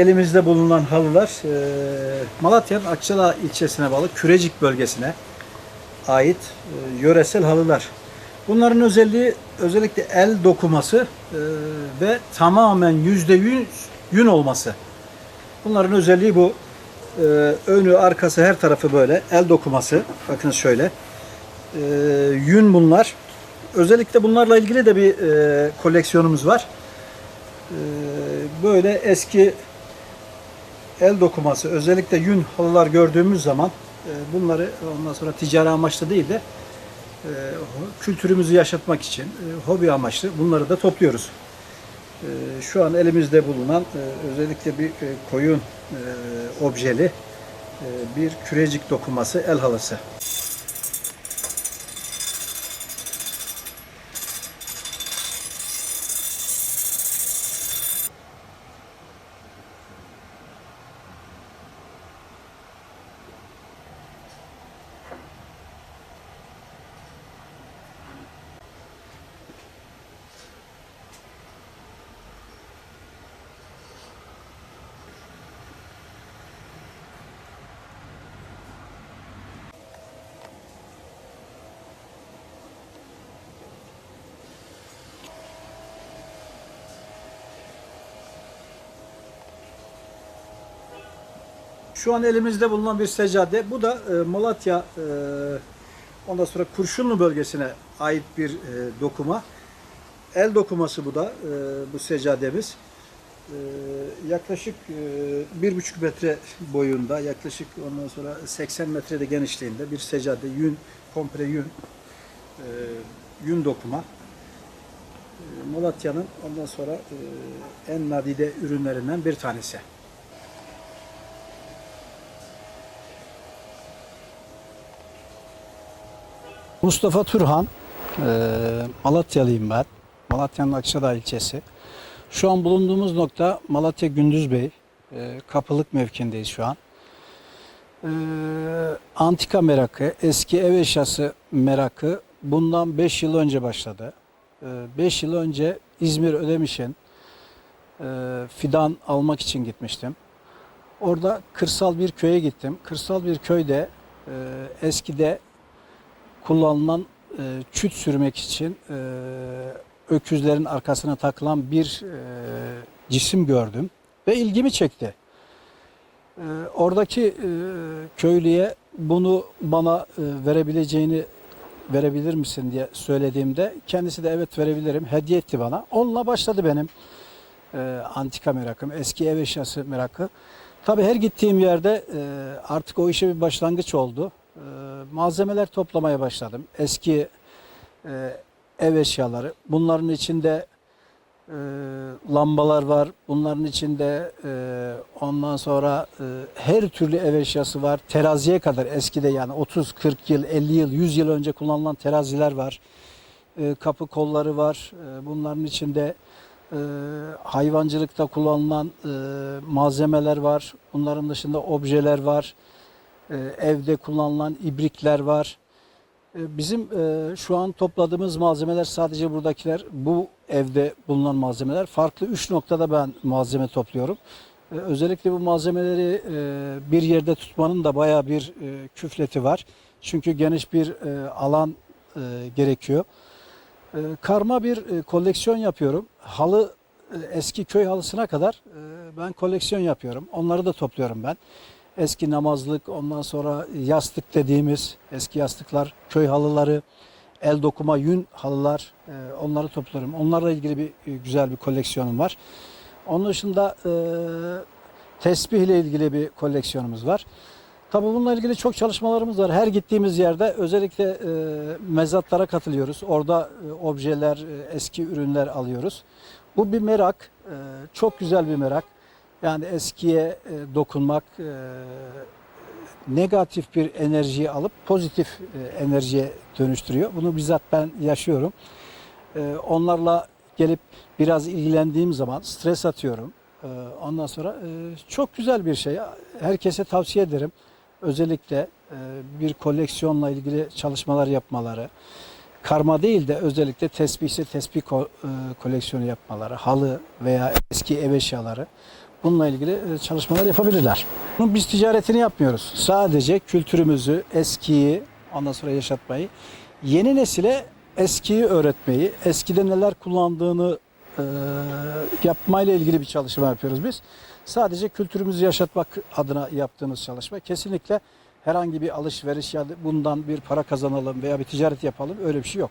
elimizde bulunan halılar e, Malatya'nın Akçadağ ilçesine bağlı Kürecik bölgesine ait e, yöresel halılar. Bunların özelliği özellikle el dokuması e, ve tamamen yüzde yüz yün olması. Bunların özelliği bu. Önü, arkası, her tarafı böyle el dokuması. Bakın şöyle. Yün bunlar. Özellikle bunlarla ilgili de bir koleksiyonumuz var. Böyle eski el dokuması, özellikle yün halılar gördüğümüz zaman e, bunları ondan sonra ticari amaçlı değil de e, kültürümüzü yaşatmak için e, hobi amaçlı bunları da topluyoruz. Şu an elimizde bulunan özellikle bir koyun objeli bir kürecik dokuması el halısı. Şu an elimizde bulunan bir seccade. Bu da e, Malatya e, ondan sonra Kurşunlu bölgesine ait bir e, dokuma. El dokuması bu da e, bu seccademiz. E, yaklaşık e, bir buçuk metre boyunda, yaklaşık ondan sonra 80 metrede genişliğinde bir seccade, yün, komple yün, e, yün dokuma. E, Malatya'nın ondan sonra e, en nadide ürünlerinden bir tanesi. Mustafa Turhan, eee, Malatyalıyım ben. Malatya'nın Akçadağ ilçesi. Şu an bulunduğumuz nokta Malatya Gündüzbey, eee, kapılık mevkindeyiz şu an. Eee, antika merakı, eski ev eşyası merakı bundan 5 yıl önce başladı. 5 yıl önce İzmir Ödemiş'in eee, fidan almak için gitmiştim. Orada kırsal bir köye gittim. Kırsal bir köyde eee, eskide kullanılan e, çüt sürmek için e, öküzlerin arkasına takılan bir e, cisim gördüm ve ilgimi çekti. E, oradaki e, köylüye bunu bana e, verebileceğini verebilir misin diye söylediğimde kendisi de evet verebilirim hediye etti bana. Onunla başladı benim e, antika merakım, eski ev eşyası merakı. Tabii her gittiğim yerde e, artık o işe bir başlangıç oldu. E, malzemeler toplamaya başladım. Eski e, ev eşyaları. Bunların içinde e, lambalar var. Bunların içinde e, ondan sonra e, her türlü ev eşyası var. Teraziye kadar eskide yani 30, 40 yıl, 50 yıl, 100 yıl önce kullanılan teraziler var. E, kapı kolları var. E, bunların içinde e, hayvancılıkta kullanılan e, malzemeler var. Bunların dışında objeler var. E, evde kullanılan ibrikler var. E, bizim e, şu an topladığımız malzemeler sadece buradakiler. Bu evde bulunan malzemeler. Farklı üç noktada ben malzeme topluyorum. E, özellikle bu malzemeleri e, bir yerde tutmanın da bayağı bir e, küfleti var. Çünkü geniş bir alan gerekiyor. Karma bir koleksiyon yapıyorum. Halı eski köy halısına kadar ben koleksiyon yapıyorum. Onları da topluyorum ben. Eski namazlık, ondan sonra yastık dediğimiz eski yastıklar, köy halıları, el dokuma yün halılar e, onları toplarım. Onlarla ilgili bir e, güzel bir koleksiyonum var. Onun dışında e, tesbih ile ilgili bir koleksiyonumuz var. Tabii bununla ilgili çok çalışmalarımız var. Her gittiğimiz yerde özellikle e, mezatlara katılıyoruz. Orada e, objeler, e, eski ürünler alıyoruz. Bu bir merak, e, çok güzel bir merak. Yani eskiye e, dokunmak, e, negatif bir enerjiyi alıp pozitif e, enerjiye dönüştürüyor. Bunu bizzat ben yaşıyorum. E, onlarla gelip biraz ilgilendiğim zaman stres atıyorum. E, ondan sonra e, çok güzel bir şey. Herkese tavsiye ederim. Özellikle e, bir koleksiyonla ilgili çalışmalar yapmaları. Karma değil de özellikle tesbih ise tesbih ko- koleksiyonu yapmaları. Halı veya eski ev eşyaları. Bununla ilgili e, çalışmalar yapabilirler. Biz ticaretini yapmıyoruz. Sadece kültürümüzü, eskiyi, ondan sonra yaşatmayı, yeni nesile eskiyi öğretmeyi, eskide neler kullandığını e, yapmayla ilgili bir çalışma yapıyoruz biz. Sadece kültürümüzü yaşatmak adına yaptığımız çalışma. Kesinlikle herhangi bir alışveriş ya da bundan bir para kazanalım veya bir ticaret yapalım öyle bir şey yok.